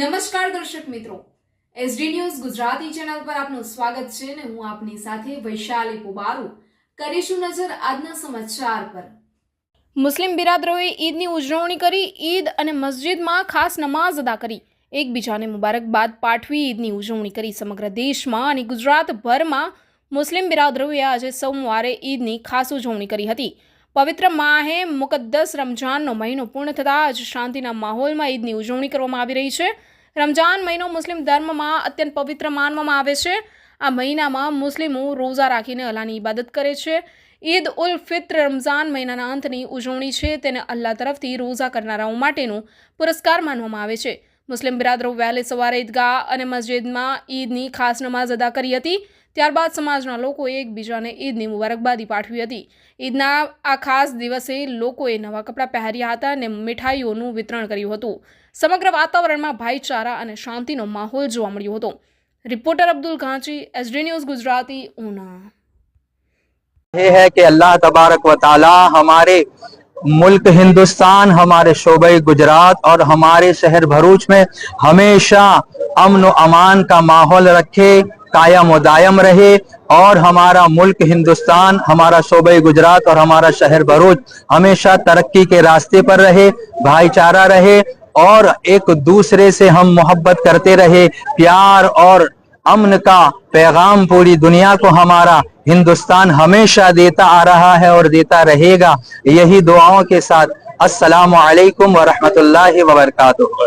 નમસ્કાર દર્શક મિત્રો. એસડી ન્યૂઝ ગુજરાતી ચેનલ પર આપનું સ્વાગત છે અને હું આપની સાથે વૈશાલી પુબારુ. કરીશું નજર આજના સમાચાર પર. મુસ્લિમ બિરાદરોએ ઈદની ઉજવણી કરી, ઈદ અને મસ્જિદમાં ખાસ નમાઝ અદા કરી. એકબીજાને મુબારકબાદ પાઠવી ઈદની ઉજવણી કરી સમગ્ર દેશમાં અને ગુજરાતભરમાં મુસ્લિમ બિરાદરોએ આજે સોમવારે ઈદની ખાસ ઉજવણી કરી હતી. પવિત્ર માહે મુકદ્દસ રમજાનનો મહિનો પૂર્ણ થતાં આજ શાંતિના માહોલમાં ઈદની ઉજવણી કરવામાં આવી રહી છે. રમજાન મહિનો મુસ્લિમ ધર્મમાં અત્યંત પવિત્ર માનવામાં આવે છે. આ મહિનામાં મુસ્લિમો રોઝા રાખીને અલ્લાહની ઇબાદત કરે છે. ઈદ ઉલ ફિત્ર રમઝાન મહિનાના અંતની ઉજવણી છે. તેને અલ્લાહ તરફથી રોઝા કરનારાઓ માટેનો પુરસ્કાર માનવામાં આવે છે. મુસ્લિમ બિરાદરો વહેલી સવારે ઈદગાહ અને મસ્જિદમાં ઈદની ખાસ નમાઝ અદા કરી હતી ત્યારબાદ સમાજના લોકોએ એકબીજાને ઈદની મુબારકબાદી પાઠવી હતી ઈદના આ ખાસ દિવસે લોકોએ નવા કપડાં પહેર્યા હતા અને મીઠાઈઓનું વિતરણ કર્યું હતું સમગ્ર વાતાવરણમાં ભાઈચારા અને શાંતિનો માહોલ જોવા મળ્યો હતો reporter Abdul Ghanchi SD news Gujarati Una ये है कि अल्लाह तबारक व ताला हमारे मुल्क हिंदुस्तान, हमारे शोबे गुजरात और हमारे शहर भरूच में हमेशा अमन अमान का माहौल रखे, कायम दायम रहे और हमारा मुल्क हिंदुस्तान, हमारा शोबे गुजरात और हमारा शहर भरूच हमेशा तरक्की के रास्ते पर रहे, भाईचारा रहे और एक दूसरे से हम मोहब्बत करते रहे, प्यार और अमन का पैगाम पूरी दुनिया को हमारा हिंदुस्तान हमेशा देता आ रहा है और देता रहेगा। यही दुआओं के साथ असलकम वालेकुम व रहमतुल्लाहि व बरकातुहू